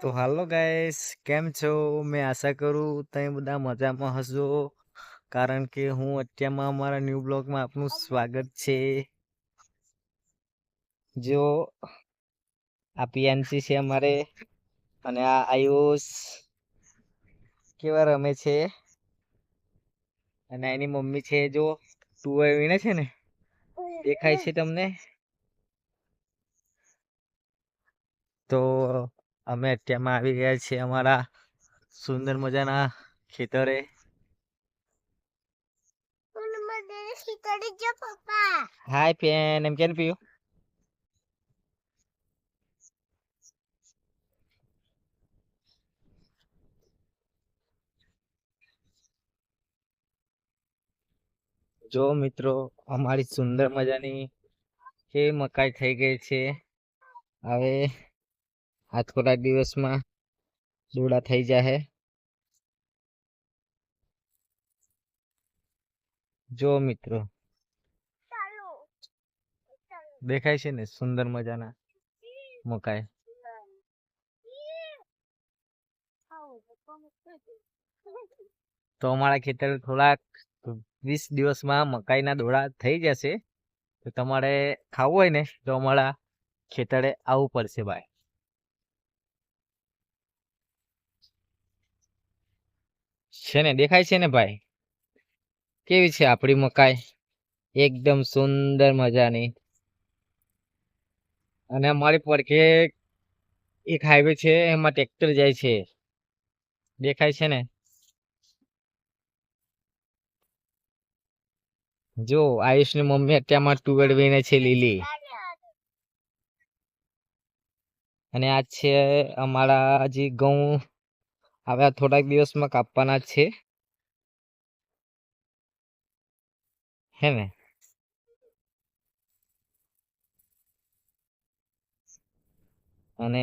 તો હાલો ગાઈસ, કેમ છો? મેં આશા કરું તમે બધા મજામાં હશો. કારણ કે હું અત્યારમાં અમારા ન્યૂ બ્લોગમાં આપનું સ્વાગત છે. જો, આ પીએનસી છે અમારે અને આ આયુષ કેવા રમે છે? અને એની મમ્મી છે જો, તું વીણે છે ને? દેખાય છે તમને? તો અમે અત્યારમાં આવી ગયા છીએ અમારા સુંદર મજાના ખેતરે. હાય ફેન એમ કેમ પીયું જો મિત્રો અમારી સુંદર મજાની કે મકાઈ થઈ ગઈ છે. હવે આ થોડા દિવસમાં દોડા થઈ જાય જો મિત્રો, દેખાય છે ને સુંદર મજાના મકાઈ? તો અમારા ખેતર થોડાક વીસ દિવસમાં મકાઈના દોડા થઈ જશે. તો તમારે ખાવું હોય ને તો અમારા ખેતરે આવવું પડશે ભાઈ. છે ને? દેખાય છે ને ભાઈ? કેવી છે આપણી મકાઈ? એકદમ સુંદર મજાની. અને અમારી પડખે એક હાઈવે છે, એમાં ટ્રેક્ટર જાય છે. દેખાય છે ને? જો, આયુષની મમ્મી અત્યારમાં ટુવેડ વીણે છે લીલી. અને આ છે અમારા હજી ઘઉં હવે આ થોડાક દિવસમાં કાપવાના છે. હે ને? અને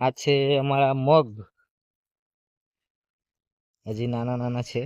આ છે અમારા મગ. હજી નાના નાના છે.